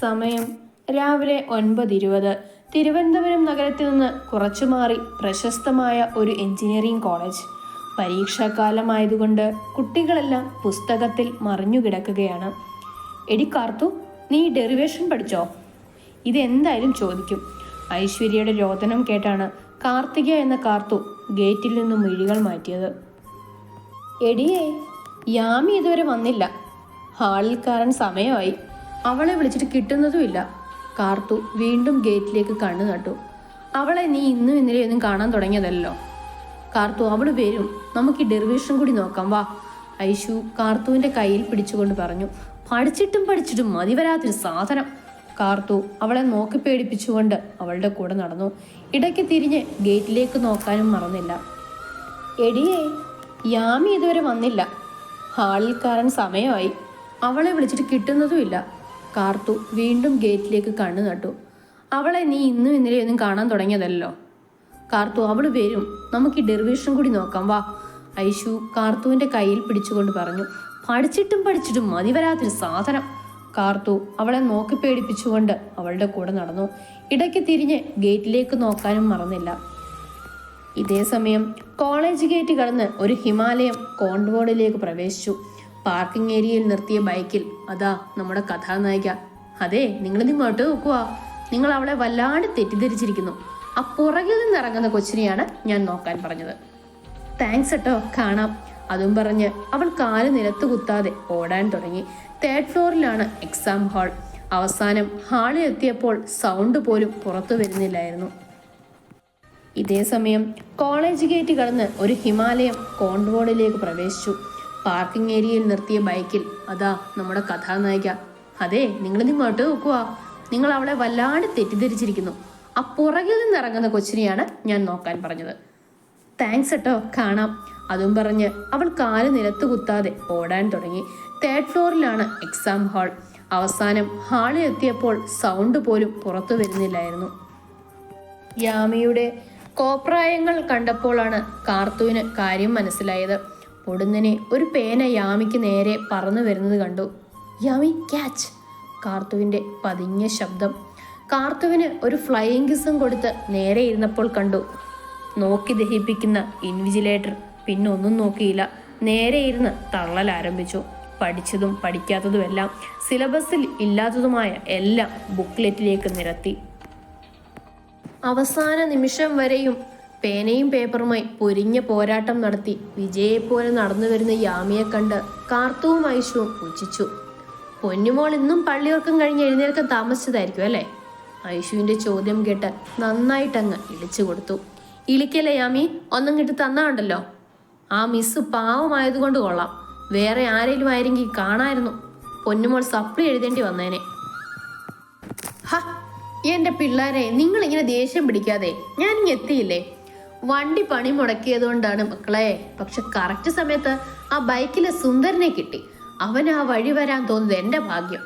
സമയം രാവിലെ ഒൻപത് ഇരുപത് തിരുവനന്തപുരം നഗരത്തിൽ നിന്ന് കുറച്ചു മാറി പ്രശസ്തമായ ഒരു എഞ്ചിനീയറിംഗ് കോളേജ്. പരീക്ഷാകാലമായതുകൊണ്ട് കുട്ടികളെല്ലാം പുസ്തകത്തിൽ മറിഞ്ഞുകിടക്കുകയാണ്. എടി കാർത്തു നീ ഡെറിവേഷൻ പഠിച്ചോ? ഇതെന്തായാലും ചോദിക്കും. ഐശ്വര്യയുടെ രോദനം കേട്ടാണ് കാർത്തിക എന്ന കാർത്തു ഗേറ്റിൽ നിന്നും മിഴികൾ മാറ്റിയത്. എടിയേ യാമി ഇതുവരെ വന്നില്ല. ഹാളിൽ കാരൻ സമയമായി. അവളെ വിളിച്ചിട്ട് കിട്ടുന്നതുമില്ല. കാർത്തു വീണ്ടും ഗേറ്റിലേക്ക് കണ്ണു നട്ടു അവളെ നീ ഇന്നും ഇന്നലെയൊന്നും കാണാൻ തുടങ്ങിയതല്ലോ കാർത്തു അവൾ വരും. നമുക്ക് ഈ ഡെറിവേഷൻ കൂടി നോക്കാം. വാ. ഐഷു കാർത്തുവിന്റെ കയ്യിൽ പിടിച്ചുകൊണ്ട് പറഞ്ഞു. പഠിച്ചിട്ടും പഠിച്ചിട്ടും മതി വരാത്തൊരു സാധനം. കാർത്തു അവളെ നോക്കി പേടിപ്പിച്ചുകൊണ്ട് അവളുടെ കൂടെ നടന്നു. ഇടയ്ക്ക് തിരിഞ്ഞ് ഗേറ്റിലേക്ക് നോക്കാനും മറന്നില്ല. എടിയേ യാമി ഇതുവരെ വന്നില്ല. ഹാളിൽ കയറാൻ സമയമായി. അവളെ വിളിച്ചിട്ട് കിട്ടുന്നതുമില്ല. കാർത്തു വീണ്ടും ഗേറ്റിലേക്ക് കണ്ണു നട്ടു അവളെ നീ ഇന്നും ഇന്നലെയൊന്നും കാണാൻ തുടങ്ങിയതല്ലോ കാർത്തു അവൾ വരും. നമുക്ക് ഈ ഡെറിവേഷൻ കൂടി നോക്കാം. വാ. ഐഷു കാർത്തുവിന്റെ കയ്യിൽ പിടിച്ചുകൊണ്ട് പറഞ്ഞു പഠിച്ചിട്ടും പഠിച്ചിട്ടും മതി വരാത്തൊരു സാധനം. കാർത്തു അവളെ നോക്കി പേടിപ്പിച്ചുകൊണ്ട് അവളുടെ കൂടെ നടന്നു. ഇടയ്ക്ക് തിരിഞ്ഞ് ഗേറ്റിലേക്ക് നോക്കാനും മറന്നില്ല. ഇതേ സമയം കോളേജ് ഗേറ്റ് കടന്ന് ഒരു ഹിമാലയം കോൺവോർഡിലേക്ക് പ്രവേശിച്ചു. പാർക്കിംഗ് ഏരിയയിൽ നിർത്തിയ ബൈക്കിൽ. അതാ നമ്മുടെ കഥാനായിക. അതെ നിങ്ങൾ നിങ്ങോട്ട് നോക്കുക നിങ്ങൾ അവളെ വല്ലാണ്ട് തെറ്റിദ്ധരിച്ചിരിക്കുന്നു. ആ പുറകിൽ നിന്ന് ഇറങ്ങുന്ന കൊച്ചിനെയാണ് ഞാൻ നോക്കാൻ പറഞ്ഞത്. താങ്ക്സ് കേട്ടോ കാണാം. അതും പറഞ്ഞ് അവൾ കാൽ നിലത്ത് കുത്താതെ ഓടാൻ തുടങ്ങി. തേർഡ് ഫ്ലോറിലാണ് എക്സാം ഹാൾ അവസാനം ഹാളിൽ എത്തിയപ്പോൾ സൗണ്ട് പോലും പുറത്തു വരുന്നില്ലായിരുന്നു. ഇതേ സമയം കോളേജ് ഗേറ്റ് കടന്ന് ഒരു ഹിമാലയം കോൺവോർഡിലേക്ക് പ്രവേശിച്ചു. പാർക്കിംഗ് ഏരിയയിൽ നിർത്തിയ ബൈക്കിൽ. അതാ നമ്മുടെ കഥാനായിക. അതെ നിങ്ങൾ ഇങ്ങോട്ട് നോക്കുക നിങ്ങൾ അവളെ വല്ലാണ്ട് തെറ്റിദ്ധരിച്ചിരിക്കുന്നു. ആ പുറകിൽ നിന്ന് ഇറങ്ങുന്ന കൊച്ചിനെയാണ് ഞാൻ നോക്കാൻ പറഞ്ഞത്. താങ്ക്സ് കേട്ടോ കാണാം. അതും പറഞ്ഞ് അവൾ കാൽ നിലത്ത് കുത്താതെ ഓടാൻ തുടങ്ങി. തേർഡ് ഫ്ലോറിലാണ് എക്സാം ഹാൾ അവസാനം ഹാളിൽ എത്തിയപ്പോൾ സൗണ്ട് പോലും പുറത്തു വരുന്നില്ലായിരുന്നു. യാമിയുടെ കോപ്രായങ്ങൾ കണ്ടപ്പോഴാണ് കാർത്തുവിന് കാര്യം മനസ്സിലായത്. പൊടുന്നനെ ഒരു പേന യാമിക്ക് നേരെ പറന്നു വരുന്നത് കണ്ടു. യാമി ക്യാച്ച് കാർത്തുവിന്റെ പതിഞ്ഞ ശബ്ദം. കാർത്തുവിന് ഒരു ഫ്ലൈയിങ് കിസും കൊടുത്ത് നേരെ ഇരുന്നപ്പോൾ കണ്ടു. നോക്കി ദഹിപ്പിക്കുന്ന ഇൻവിജിലേറ്റർ പിന്നെ ഒന്നും നോക്കിയില്ല. നേരെ ഇരുന്ന് തള്ളൽ ആരംഭിച്ചു. പഠിച്ചതും പഠിക്കാത്തതുമെല്ലാം സിലബസിൽ ഇല്ലാത്തതുമായ എല്ലാം ബുക്ക്ലെറ്റിലേക്ക് നിരത്തി. അവസാന നിമിഷം വരെയും പേനയും പേപ്പറുമായി പൊരിഞ്ഞ പോരാട്ടം നടത്തി വിജയെപ്പോലെ നടന്നു വരുന്ന യാമിയെ കണ്ട് കാർത്തുവും ഐശുവും പുച്ഛിച്ചു പൊന്നുമോൾ ഇന്നും പള്ളിയോർക്കം കഴിഞ്ഞ് എഴുന്നേൽക്കാൻ താമസിച്ചതായിരിക്കും അല്ലേ? ഐശുവിന്റെ ചോദ്യം കേട്ട് നന്നായിട്ടങ്ങ് ഇളിച്ചു കൊടുത്തു. ഇളിക്കല്ലേ യാമി? ഒന്നും കിട്ടി തന്നാണ്ടല്ലോ. ആ മിസ് പാവമായതുകൊണ്ട് കൊള്ളാം. വേറെ ആരെങ്കിലും ആയിരുന്നെങ്കിൽ കാണായിരുന്നു. പൊന്നുമോൾ സപ്ലി എഴുതേണ്ടി വന്നേനെ. ഹ എന്റെ പിള്ളേരെ നിങ്ങൾ ഇങ്ങനെ ദേഷ്യം പിടിക്കാതെ എത്തിയില്ലേ? വണ്ടി പണി മുടക്കിയത് കൊണ്ടാണ് മക്കളെ. പക്ഷെ കറക്റ്റ് സമയത്ത് ആ ബൈക്കിലെ സുന്ദരനെ കിട്ടി. അവൻ ആ വഴി വരാൻ തോന്നുന്നത് എന്റെ ഭാഗ്യം.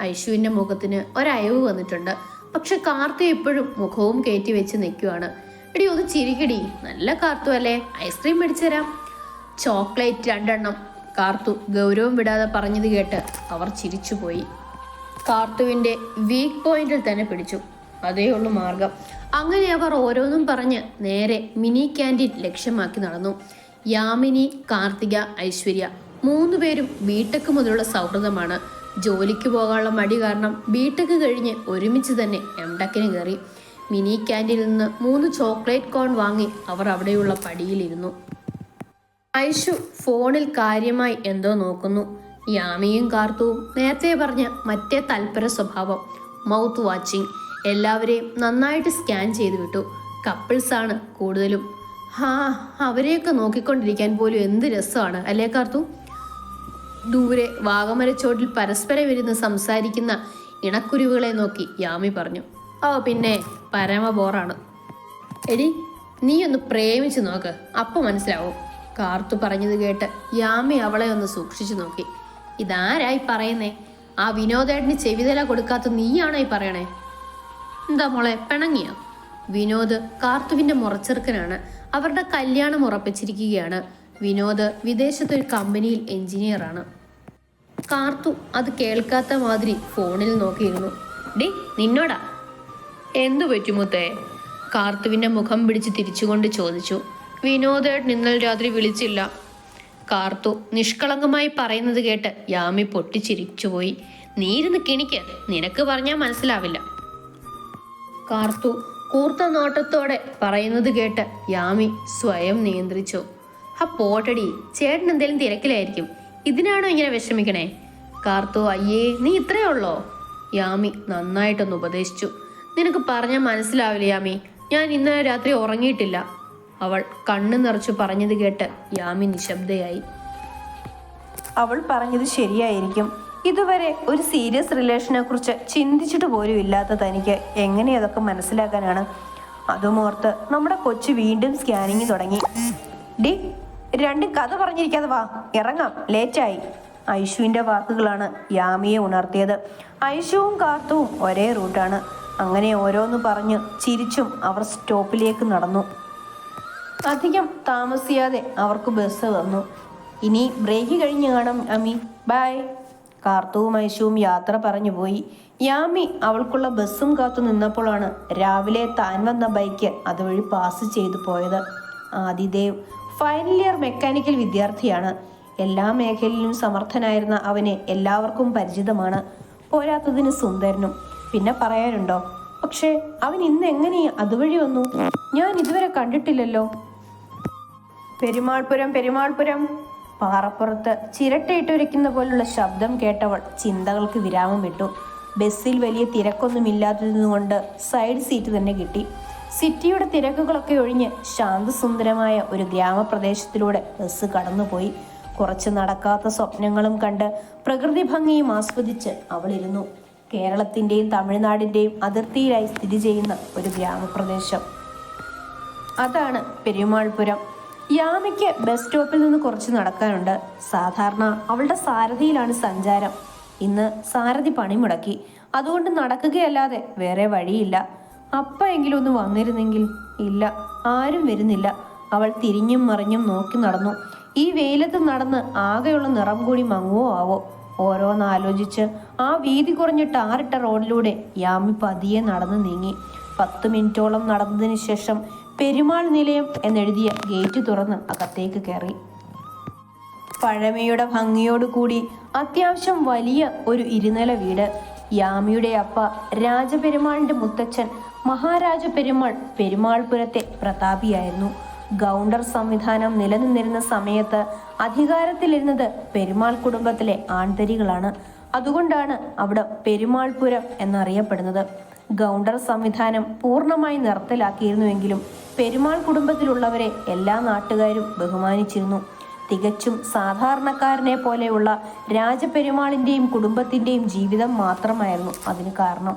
ഐഷുവിന്റെ മുഖത്തിന് ഒരയവ് വന്നിട്ടുണ്ട്. പക്ഷെ കാർത്തു എപ്പോഴും മുഖവും കയറ്റി വെച്ച് നിൽക്കുവാണ്. എടി ഒന്ന് ചിരിക്കടി. നല്ല കാർത്തു അല്ലേ? ഐസ്ക്രീം മേടിച്ചു തരാം ചോക്ലേറ്റ് രണ്ടെണ്ണം. കാർത്തു ഗൗരവം വിടാതെ പറഞ്ഞത് കേട്ട് അവർ ചിരിച്ചുപോയി. കാർത്തുവിന്റെ വീക്ക് പോയിന്റിൽ തന്നെ പിടിച്ചു. അതേ ഉള്ളൂ മാർഗം. അങ്ങനെ അവർ ഓരോന്നും പറഞ്ഞ് നേരെ മിനി ക്യാന്റീൻ ലക്ഷ്യമാക്കി നടന്നു. യാമിനി കാർത്തിക ഐശ്വര്യ മൂന്നുപേരും ബിടെക് മുതലുള്ള സൗഹൃദമാണ്. ജോലിക്ക് പോകാനുള്ള മടി കാരണം ബിടെക് കഴിഞ്ഞ് ഒരുമിച്ച് തന്നെ എംടെക്കിന് കയറി. മിനി ക്യാന്റീനിൽ നിന്ന് മൂന്ന് ചോക്ലേറ്റ് കോൺ വാങ്ങി അവർ അവിടെയുള്ള പടിയിലിരുന്നു. ഐഷു ഫോണിൽ കാര്യമായി എന്തോ നോക്കുന്നു. യാമിയും കാർത്തുവും നേരത്തെ പറഞ്ഞ മറ്റേ തൽപര സ്വഭാവം മൗത്ത് വാച്ചിങ് എല്ലാവരെയും നന്നായിട്ട് സ്കാൻ ചെയ്തു വിട്ടു. കപ്പിൾസാണ് കൂടുതലും. ഹാ അവരെയൊക്കെ നോക്കിക്കൊണ്ടിരിക്കാൻ പോലും എന്ത് രസമാണ് അല്ലേ കാർത്തു? ദൂരെ വാഗമരച്ചോട്ടിൽ പരസ്പരം ഇരുന്ന് സംസാരിക്കുന്ന ഇണക്കുരുവുകളെ നോക്കി യാമി പറഞ്ഞു. ഓ പിന്നെ പരമ ബോറാണ്. എടി നീ ഒന്ന് പ്രേമിച്ചു നോക്ക് അപ്പൊ മനസ്സിലാവും. കാർത്തു പറഞ്ഞത് കേട്ട് യാമി അവളെ ഒന്ന് സൂക്ഷിച്ചു നോക്കി. ഇതാരായി പറയുന്നേ? ആ വിനോദേട്ടന് ചെവിതല കൊടുക്കാത്ത നീയാണോ ഈ പറയണേ? എന്താ മോളെ പിണങ്ങിയോ? വിനോദ് കാർത്തുവിന്റെ മുറച്ചെറുക്കനാണ്. അവരുടെ കല്യാണം ഉറപ്പിച്ചിരിക്കുകയാണ്. വിനോദ് വിദേശത്തൊരു കമ്പനിയിൽ എഞ്ചിനീയറാണ്. കാർത്തു അത് കേൾക്കാത്ത മാതിരി ഫോണിൽ നോക്കിയിരുന്നു. ഡി നിന്നോടാ? എന്തു പറ്റുമുത്തേ കാർത്തുവിന്റെ മുഖം പിടിച്ച് തിരിച്ചുകൊണ്ട് ചോദിച്ചു. വിനോദ് ഇന്നലെ രാത്രി വിളിച്ചില്ല. കാർത്തു നിഷ്കളങ്കമായി പറയുന്നത് കേട്ട് യാമി പൊട്ടിച്ചിരിച്ചുപോയി. നീരുന്ന് കിണിക്ക് നിനക്ക് പറഞ്ഞാൽ മനസ്സിലാവില്ല. കാർത്തു കൂർത്ത നോട്ടത്തോടെ പറയുന്നത് കേട്ട് യാമി സ്വയം നിയന്ത്രിച്ചു. ആ പോട്ടടി ചേട്ടൻ എന്തേലും തിരക്കിലായിരിക്കും. ഇതിനാണോ ഇങ്ങനെ വിഷമിക്കണേ? കാർത്തു അയ്യേ നീ ഇത്രയേ ഉള്ളോ? യാമി നന്നായിട്ടൊന്ന് ഉപദേശിച്ചു. നിനക്ക് പറഞ്ഞാൽ മനസ്സിലാവില്ല യാമി. ഞാൻ ഇന്നലെ രാത്രി ഉറങ്ങിയിട്ടില്ല. അവൾ കണ്ണു നിറച്ചു പറഞ്ഞത് കേട്ട് യാമി നിശബ്ദയായി. അവൾ പറഞ്ഞത് ശരിയായിരിക്കും. ഇതുവരെ ഒരു സീരിയസ് റിലേഷനെ കുറിച്ച് ചിന്തിച്ചിട്ട് പോലും ഇല്ലാത്ത തനിക്ക് എങ്ങനെ അതൊക്കെ മനസ്സിലാക്കാനാണ്? അതുമോർത്ത് നമ്മുടെ കൊച്ചു വീണ്ടും സ്കാനിങ് തുടങ്ങി. ഡി രണ്ട് കഥ പറഞ്ഞിരിക്കാതെ വാ. ഇറങ്ങാം. ലേറ്റായി. ഐഷുവിന്റെ വാക്കുകളാണ് യാമിയെ ഉണർത്തിയത്. ഐഷുവും കാർത്തുവും ഒരേ റൂട്ടാണ് അങ്ങനെ ഓരോന്ന് പറഞ്ഞ് ചിരിച്ചും അവർ സ്റ്റോപ്പിലേക്ക് നടന്നു. അധികം താമസിയാതെ അവർക്ക് ബസ് വന്നു ഇനി ബ്രേക്ക് കഴിഞ്ഞ് കാണാം അമി. ബൈ കാർത്തവും ഐശുവും യാത്ര പറഞ്ഞു പോയി. യാമി അവൾക്കുള്ള ബസ്സും കാത്തു നിന്നപ്പോഴാണ് രാവിലെ താൻ വന്ന ബൈക്ക് അതുവഴി പാസ് ചെയ്തു പോയത്. ആദിദേവ് ഫൈനൽ ഇയർ മെക്കാനിക്കൽ വിദ്യാർത്ഥിയാണ്. എല്ലാ മേഖലയിലും സമർത്ഥനായിരുന്ന അവനെ എല്ലാവർക്കും പരിചിതമാണ്. പോരാത്തതിന് സുന്ദരനും. പിന്നെ പറയാനുണ്ടോ? പക്ഷേ അവൻ ഇന്ന് എങ്ങനെ അതുവഴി വന്നു? ഞാൻ ഇതുവരെ കണ്ടിട്ടില്ലല്ലോ. പെരുമാൾപുരം പെരുമാൾപുരം. പാറപ്പുറത്ത് ചിരട്ടയിട്ടുരയ്ക്കുന്ന പോലുള്ള ശബ്ദം കേട്ടവൾ ചിന്തകൾക്ക് വിരാമം വിട്ടു. ബസ്സിൽ വലിയ തിരക്കൊന്നുമില്ലാത്തതുകൊണ്ട് സൈഡ് സീറ്റ് തന്നെ കിട്ടി. സിറ്റിയുടെ തിരക്കുകളൊക്കെ ഒഴിഞ്ഞ് ശാന്തസുന്ദരമായ ഒരു ഗ്രാമപ്രദേശത്തിലൂടെ ബസ് കടന്നുപോയി. കുറച്ച് നടക്കാത്ത സ്വപ്നങ്ങളും കണ്ട് പ്രകൃതി ഭംഗിയും ആസ്വദിച്ച് അവളിരുന്നു. കേരളത്തിന്റെയും തമിഴ്നാടിന്റെയും അതിർത്തിയിലായി സ്ഥിതി ചെയ്യുന്ന ഒരു ഗ്രാമപ്രദേശം. അതാണ് പെരുമാൾപുരം. യാമിക്ക് ബസ് സ്റ്റോപ്പിൽ നിന്ന് കുറച്ച് നടക്കാനുണ്ട്. സാധാരണ അവളുടെ സാരഥിയിലാണ് സഞ്ചാരം. ഇന്ന് സാരഥി പണിമുടക്കി അതുകൊണ്ട് നടക്കുകയല്ലാതെ വേറെ വഴിയില്ല. അപ്പ എങ്കിലും ഒന്ന് വന്നിരുന്നെങ്കിൽ ഇല്ല ആരും വരുന്നില്ല. അവൾ തിരിഞ്ഞും മറിഞ്ഞും നോക്കി നടന്നു. ഈ വെയിലത്ത് നടന്ന് ആകെയുള്ള നിറം കൂടി മങ്ങുവോ ആവോ? ഓരോന്നാലോചിച്ച് ആ വീതി കുറഞ്ഞ ടാറിട്ട റോഡിലൂടെ യാമി പതിയെ നടന്ന് നീങ്ങി. പത്ത് മിനിറ്റോളം നടന്നതിന് ശേഷം പെരുമാൾ നിലയം എന്നെഴുതിയ ഗേറ്റ് തുറന്ന് അകത്തേക്ക് കയറി. പഴമയുടെ ഭംഗിയോട് കൂടി അത്യാവശ്യം വലിയ ഒരു ഇരുനില വീട്. യാമിയുടെ അപ്പ രാജപെരുമാളിന്റെ മുത്തച്ഛൻ മഹാരാജ പെരുമാൾ പെരുമാൾപുരത്തെ പ്രതാപിയായിരുന്നു. ഗൗണ്ടർ സംവിധാനം നിലനിന്നിരുന്ന സമയത്ത് അധികാരത്തിലിരുന്നത് പെരുമാൾ കുടുംബത്തിലെ ആൺതരികളാണ്. അതുകൊണ്ടാണ് അവിടെ പെരുമാൾപുരം എന്നറിയപ്പെടുന്നത്. ഗൗണ്ടർ സംവിധാനം പൂർണമായി നിർത്തലാക്കിയിരുന്നുവെങ്കിലും പെരുമാൾ കുടുംബത്തിലുള്ളവരെ എല്ലാ നാട്ടുകാരും ബഹുമാനിച്ചിരുന്നു. തികച്ചും സാധാരണക്കാരനെ പോലെയുള്ള രാജപെരുമാളിന്റെയും കുടുംബത്തിന്റെയും ജീവിതം മാത്രമായിരുന്നു അതിന് കാരണം.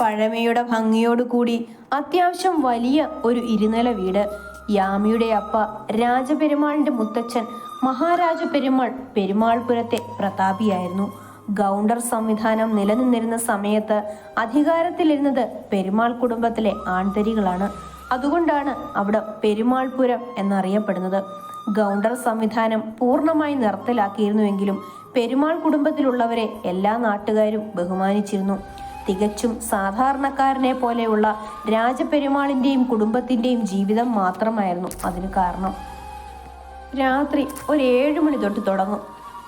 പഴമയുടെ ഭംഗിയോടുകൂടി അത്യാവശ്യം വലിയ ഒരു ഇരുനില വീട്. യാമിയുടെ അപ്പ രാജപെരുമാളിന്റെ മുത്തച്ഛൻ മഹാരാജ പെരുമാൾ പെരുമാൾപുരത്തെ പ്രതാപിയായിരുന്നു. ഗൗണ്ടർ സംവിധാനം നിലനിന്നിരുന്ന സമയത്ത് അധികാരത്തിലിരുന്നത് പെരുമാൾ കുടുംബത്തിലെ ആൺതരികളാണ്. അതുകൊണ്ടാണ് അവിടെ പെരുമാൾപുരം എന്നറിയപ്പെടുന്നത്. ഗൗണ്ടർ സംവിധാനം പൂർണമായി നിർത്തലാക്കിയിരുന്നുവെങ്കിലും പെരുമാൾ കുടുംബത്തിലുള്ളവരെ എല്ലാ നാട്ടുകാരും ബഹുമാനിച്ചിരുന്നു. തികച്ചും സാധാരണക്കാരനെ പോലെയുള്ള രാജപെരുമാളിന്റെയും കുടുംബത്തിന്റെയും ജീവിതം മാത്രമായിരുന്നു അതിന് കാരണം. രാത്രി ഒരു ഏഴ് മണി തൊട്ട് തുടങ്ങും.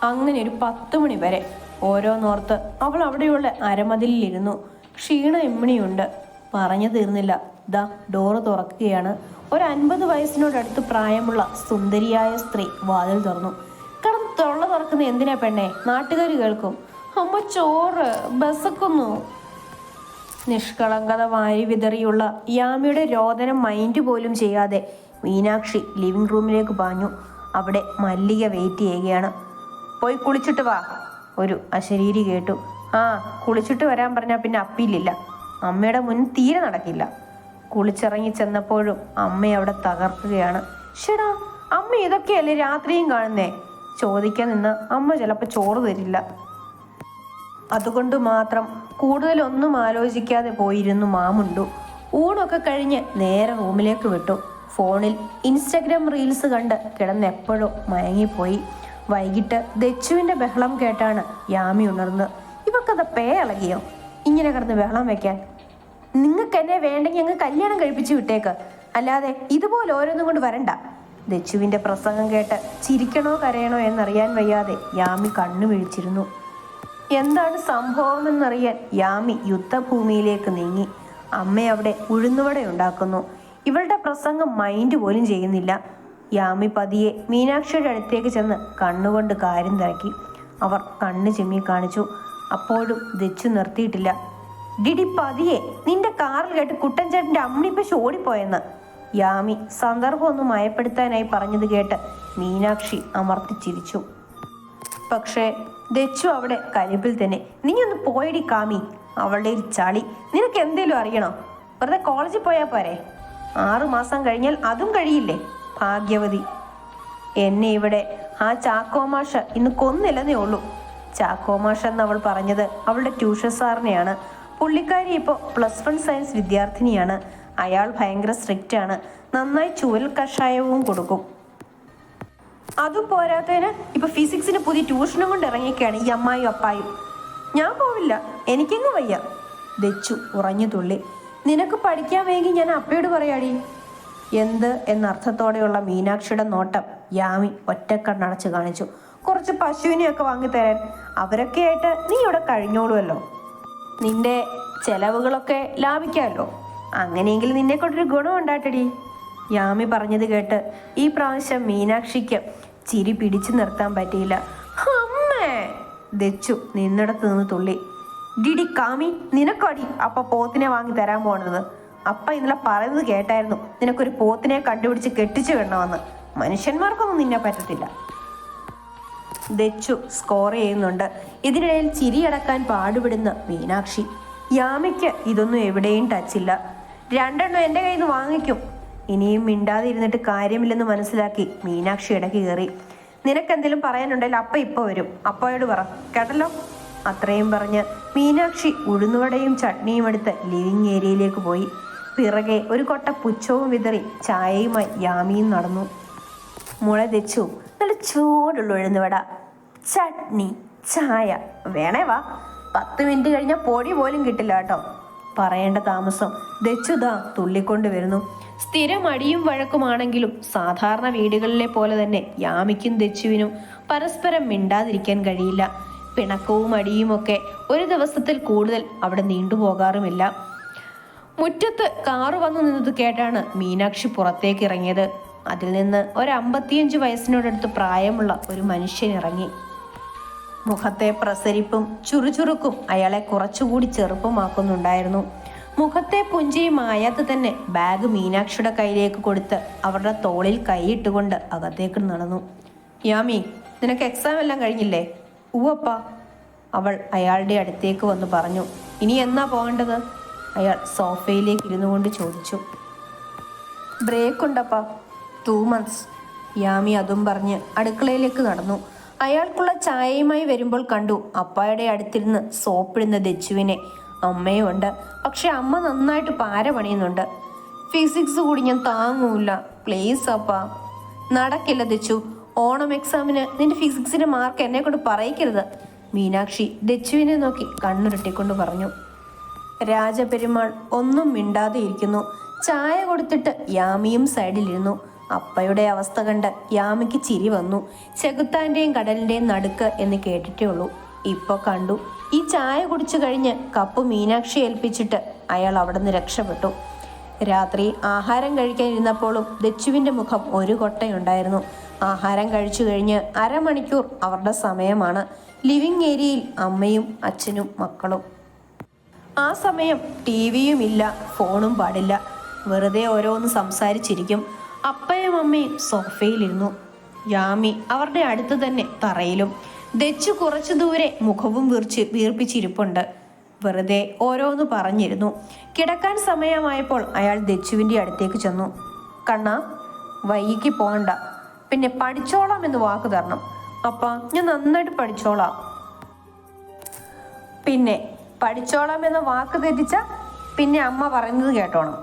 അങ്ങനെ ഒരു പത്ത് മണി വരെ ഓരോന്നോർത്ത് അവൾ അവിടെയുള്ള അരമതിലിരുന്നു. ക്ഷീണ എമ്മിണിയുണ്ട്. പറഞ്ഞു തീർന്നില്ല. ദാ ഡോറ് തുറക്കുകയാണ്. ഒരു അൻപത് വയസ്സിനോടടുത്ത് പ്രായമുള്ള സുന്ദരിയായ സ്ത്രീ വാതിൽ തുറന്നു. കടന്ന് തൊള്ള തുറക്കുന്ന എന്തിനാ പെണ്ണേ? നാട്ടുകാർ കേൾക്കും. അമ്മ ചോറ് ബസക്കുന്നു. നിഷ്കളങ്കത വാരി വിതറിയുള്ള യാമിയുടെ രോദനം മൈൻഡ് പോലും ചെയ്യാതെ മീനാക്ഷി ലിവിംഗ് റൂമിലേക്ക് പാഞ്ഞു. അവിടെ മല്ലിക വെയിറ്റ് ചെയ്യുകയാണ്. പോയി കുളിച്ചിട്ട് വാ. ഒരു അശരീരി കേട്ടു. ആ കുളിച്ചിട്ട് വരാൻ പറഞ്ഞാൽ പിന്നെ അപ്പീലില്ല. അമ്മയുടെ മുൻ തീരെ നടക്കില്ല. കുളിച്ചിറങ്ങി ചെന്നപ്പോഴും അമ്മ അവിടെ തകർക്കുകയാണ്. ഷെടാ അമ്മ ഇതൊക്കെയല്ലേ രാത്രിയും കാണുന്നേ? ചോദിക്കാൻ നിന്ന് അമ്മ ചിലപ്പോൾ ചോറ് തരില്ല. അതുകൊണ്ട് മാത്രം കൂടുതലൊന്നും ആലോചിക്കാതെ പോയിരുന്നു മാമുണ്ടു. ഊണൊക്കെ കഴിഞ്ഞ് നേരെ റൂമിലേക്ക് വിട്ടു. ഫോണിൽ ഇൻസ്റ്റഗ്രാം റീൽസ് കണ്ട് കിടന്നെപ്പോഴും മയങ്ങിപ്പോയി. വൈകിട്ട് ദച്ചുവിന്റെ ബഹളം കേട്ടാണ് യാമി ഉണർന്നത് ഇവക്കത് പേ ഇളകിയോ? ഇങ്ങനെ കിടന്ന് ബഹളം വെക്കാൻ. നിങ്ങൾക്ക് എന്നെ വേണ്ടെങ്കിൽ അങ്ങ് കല്യാണം കഴിപ്പിച്ചു വിട്ടേക്ക്. അല്ലാതെ ഇതുപോലെ ഓരോന്നും കൊണ്ട് വരണ്ട. ദച്ചുവിന്റെ പ്രസംഗം കേട്ട് ചിരിക്കണോ കരയണോ എന്നറിയാൻ വയ്യാതെ യാമി കണ്ണു വിഴിച്ചിരുന്നു എന്താണ് സംഭവമെന്നറിയാൻ യാമി യുദ്ധഭൂമിയിലേക്ക് നീങ്ങി. അമ്മ അവിടെ ഉഴുന്നുവട ഉണ്ടാക്കുന്നു ഇവളുടെ പ്രസംഗം മൈൻഡ് പോലും ചെയ്യുന്നില്ല. യാമി പതിയെ മീനാക്ഷിയുടെ അടുത്തേക്ക് ചെന്ന് കണ്ണുകൊണ്ട് കാര്യം തിരക്കി. അവർ കണ്ണ് ചിമ്മി കാണിച്ചു. അപ്പോഴും ദച്ചു നിർത്തിയിട്ടില്ല. ഡിഡി പതിയെ നിന്റെ കാറിൽ കേട്ട് കുട്ടൻ ചേട്ടന്റെ അമ്മിപ്പശ് ഓടിപ്പോയെന്ന്. യാമി സന്ദർഭം ഒന്ന് മയപ്പെടുത്താനായി പറഞ്ഞത് കേട്ട് മീനാക്ഷി അമർത്തി ചിരിച്ചു. പക്ഷേ ദച്ചു അവിടെ കലിപ്പിൽ തന്നെ. നീ ഒന്ന് പോയടി കാമി. അവളുടെ ചളി നിനക്ക് എന്തേലും അറിയണോ? വെറുതെ കോളേജിൽ പോയാൽ പോരെ. ആറു മാസം കഴിഞ്ഞാൽ അതും കഴിയില്ലേ? ഭാഗ്യവതി. എന്നെ ഇവിടെ ആ ചാക്കോമാഷ ഇന്ന് കൊന്നില്ലെന്നേ ഉള്ളൂ. ചാക്കോമാഷ എന്ന് അവൾ പറഞ്ഞത് അവളുടെ ട്യൂഷൻ സാറിനെയാണ്. പുള്ളിക്കാരി ഇപ്പോൾ പ്ലസ് വൺ സയൻസ് വിദ്യാർത്ഥിനിയാണ്. അയാൾ ഭയങ്കര സ്ട്രിക്റ്റ് ആണ്. നന്നായി ചുവൽ കഷായവും കൊടുക്കും. അതും പോരാത്തതിന് ഇപ്പൊ ഫിസിക്സിന് പുതിയ ട്യൂഷനും കൊണ്ട് ഇറങ്ങിയൊക്കെയാണ് ഈ അമ്മായും അപ്പായും. ഞാൻ പോവില്ല. എനിക്കെങ്ങും വയ്യ. ദച്ചു ഉറഞ്ഞു തുള്ളി. നിനക്ക് പഠിക്കാൻ വേണ്ടി ഞാൻ അപ്പയോട് പറയാടി? എന്ത് എന്നർത്ഥത്തോടെയുള്ള മീനാക്ഷിയുടെ നോട്ടം യാമി ഒറ്റക്കണ്ണടച്ച് കാണിച്ചു. കുറച്ച് പശുവിനെയൊക്കെ വാങ്ങിത്തരാൻ അവരൊക്കെ ആയിട്ട് നീ ഇവിടെ കഴിഞ്ഞോളുമല്ലോ നിന്റെ ചെലവുകളൊക്കെ ലാഭിക്കാമല്ലോ. അങ്ങനെയെങ്കിൽ നിന്നെ കൊണ്ടൊരു ഗുണം ഉണ്ടാട്ടടി. യാമി പറഞ്ഞത് കേട്ട് ഈ പ്രാവശ്യം മീനാക്ഷിക്ക് ചിരി പിടിച്ചു നിർത്താൻ പറ്റിയില്ല. അമ്മേ! ദച്ചു നിന്നിടത്ത് നിന്ന് തുള്ളി. ഡിഡി കാമി നിനക്കടി അപ്പ പോത്തിനെ വാങ്ങി തരാൻ പോണത്. അപ്പ ഇന്നലെ പറയുന്നത് കേട്ടായിരുന്നു. നിനക്കൊരു പോത്തിനെ കണ്ടുപിടിച്ച് കെട്ടിച്ചു വിടണമെന്ന്. മനുഷ്യന്മാർക്കൊന്നും നിന്നെ പറ്റത്തില്ല. ദച്ചു സ്കോർ ചെയ്യുന്നുണ്ട്. ഇതിനിടയിൽ ചിരിയടക്കാൻ പാടുപെടുന്ന മീനാക്ഷി. യാമയ്ക്ക് ഇതൊന്നും എവിടെയും ടച്ചില്ല രണ്ടെണ്ണം എന്റെ കയ്യിൽ നിന്ന് വാങ്ങിക്കും. ഇനിയും മിണ്ടാതെ ഇരുന്നിട്ട് കാര്യമില്ലെന്ന് മനസ്സിലാക്കി മീനാക്ഷി ഇടയ്ക്ക് കയറി. നിനക്കെന്തെങ്കിലും പറയാനുണ്ടെങ്കിൽ അപ്പ ഇപ്പൊ വരും. അപ്പയോട് പറ. കേട്ടല്ലോ? അത്രയും പറഞ്ഞ് മീനാക്ഷി ഉഴുന്നുവടയും ചട്നിയും എടുത്ത് ലിവിങ് ഏരിയയിലേക്ക് പോയി. പിറകെ ഒരു കൊട്ട പുച്ഛവും വിതറി ചായയുമായി യാമിയും നടന്നു. മുള തെച്ചു നല്ല ചൂടുള്ള ഉഴുന്നുവട ചട്നി ചായ. വേണേ വാ. പത്ത് മിനിറ്റ് കഴിഞ്ഞാൽ പൊടി പോലും കിട്ടില്ല കേട്ടോ. പറയേണ്ട താമസം. ദച്ചുതാ തുള്ളിക്കൊണ്ട് വരുന്നു. സ്ഥിരം അടിയും വഴക്കുമാണെങ്കിലും സാധാരണ വീടുകളിലെ പോലെ തന്നെ യാമിക്കും ദച്ചുവിനും പരസ്പരം മിണ്ടാതിരിക്കാൻ കഴിയില്ല. പിണക്കവും അടിയുമൊക്കെ ഒരു ദിവസത്തിൽ കൂടുതൽ അവിടെ നീണ്ടുപോകാറുമില്ല. മുറ്റത്ത് കാറ് വന്നു നിന്നത് കേട്ടാണ് മീനാക്ഷി പുറത്തേക്ക് ഇറങ്ങിയത്. അതിൽ നിന്ന് ഒരു അമ്പത്തിയഞ്ച് വയസ്സിനോടടുത്ത് പ്രായമുള്ള ഒരു മനുഷ്യൻ ഇറങ്ങി. മുഖത്തെ പ്രസരിപ്പും ചുറുചുറുക്കും അയാളെ കുറച്ചുകൂടി ചെറുപ്പമാക്കുന്നുണ്ടായിരുന്നു. മുഖത്തെ പുഞ്ചയും മായാതെ തന്നെ ബാഗ് മീനാക്ഷിയുടെ കയ്യിലേക്ക് കൊടുത്ത് അവരുടെ തോളിൽ കൈയിട്ടുകൊണ്ട് അകത്തേക്ക് നടന്നു. യാമി നിനക്ക് എക്സാം എല്ലാം കഴിഞ്ഞില്ലേ? ഉവപ്പ അവൾ അയാളുടെ അടുത്തേക്ക് വന്ന് പറഞ്ഞു. ഇനി എന്നാ പോകേണ്ടത്? അയാൾ സോഫയിലേക്ക് ഇരുന്നു കൊണ്ട് ചോദിച്ചു. ബ്രേക്ക് ഉണ്ടപ്പാ. ടു മന്ത്സ് യാമി അതും പറഞ്ഞ് അടുക്കളയിലേക്ക് നടന്നു. അയാൾക്കുള്ള ചായയുമായി വരുമ്പോൾ കണ്ടു അപ്പായുടെ അടുത്തിരുന്ന് സോപ്പിടുന്ന ദച്ചുവിനെ. അമ്മയുണ്ട്. പക്ഷെ അമ്മ നന്നായിട്ട് പാര പണിയുന്നുണ്ട്. ഫിസിക്സ് കൂടി ഞാൻ താങ്ങൂല. പ്ലീസ് അപ്പാ. നടക്കില്ല ദച്ചു. ഓണം എക്സാമിന് നിന്റെ ഫിസിക്സിന്റെ മാർക്ക് എന്നെ കൊണ്ട് പറയിക്കരുത്. മീനാക്ഷി ദച്ചുവിനെ നോക്കി കണ്ണുരുട്ടിക്കൊണ്ട് പറഞ്ഞു. രാജപെരുമാൾ ഒന്നും മിണ്ടാതെ ഇരിക്കുന്നു. ചായ കൊടുത്തിട്ട് യാമിയും സൈഡിലിരുന്നു. അപ്പയുടെ അവസ്ഥ കണ്ട് യാമിക്ക് ചിരി വന്നു. ചെകുത്താന്റെയും കടലിന്റെയും നടുക്ക് എന്ന് കേട്ടിട്ടേ ഉള്ളൂ. ഇപ്പൊ കണ്ടു. ഈ ചായ കുടിച്ചു കഴിഞ്ഞ് കപ്പ് മീനാക്ഷി ഏൽപ്പിച്ചിട്ട് അയാൾ അവിടെ നിന്ന് രക്ഷപ്പെട്ടു. രാത്രി ആഹാരം കഴിക്കാൻ ഇരുന്നപ്പോഴും ദച്ചുവിന്റെ മുഖം ഒരു കൊട്ടയുണ്ടായിരുന്നു. ആഹാരം കഴിച്ചു കഴിഞ്ഞ് അരമണിക്കൂർ അവരുടെ സമയമാണ്. ലിവിംഗ് ഏരിയയിൽ അമ്മയും അച്ഛനും മക്കളും. ആ സമയം ടി വിയും ഇല്ല ഫോണും പാടില്ല. വെറുതെ ഓരോന്ന് സംസാരിച്ചിരിക്കും. അപ്പയും അമ്മയും സോഫയിലിരുന്നു. യാമി അവരുടെ അടുത്ത് തന്നെ തറയിലും ദച്ചു കുറച്ചു ദൂരെ മുഖവും വീർച്ച് വീർപ്പിച്ചിരിപ്പുണ്ട്. വെറുതെ ഓരോന്ന് പറഞ്ഞിരുന്നു. കിടക്കാൻ സമയമായപ്പോൾ അയാൾ ദച്ചുവിന്റെ അടുത്തേക്ക് ചെന്നു. കണ്ണ വൈകിക്ക് പോകണ്ട. പിന്നെ പഠിച്ചോളാം എന്ന് വാക്ക് തരണം. അപ്പ ഞാൻ നന്നായിട്ട് പഠിച്ചോളാം. പിന്നെ പഠിച്ചോളാം എന്ന വാക്ക് തെറ്റിച്ച പിന്നെ അമ്മ പറയുന്നത് കേട്ടോണം.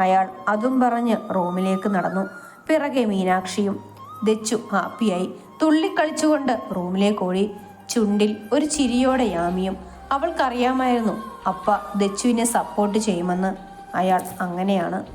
അയാൾ അതും പറഞ്ഞ് റൂമിലേക്ക് നടന്നു. പിറകെ മീനാക്ഷിയും ദച്ചു ഹാപ്പിയായി. തുള്ളിക്കളിച്ചുകൊണ്ട് റൂമിലേക്ക് ഓടി. ചുണ്ടിൽ ഒരു ചിരിയോടെ യാമിയും. അവൾക്കറിയാമായിരുന്നു അപ്പ ദച്ചുവിനെ സപ്പോർട്ട് ചെയ്യുമെന്ന്. അയാൾ അങ്ങനെയാണ്.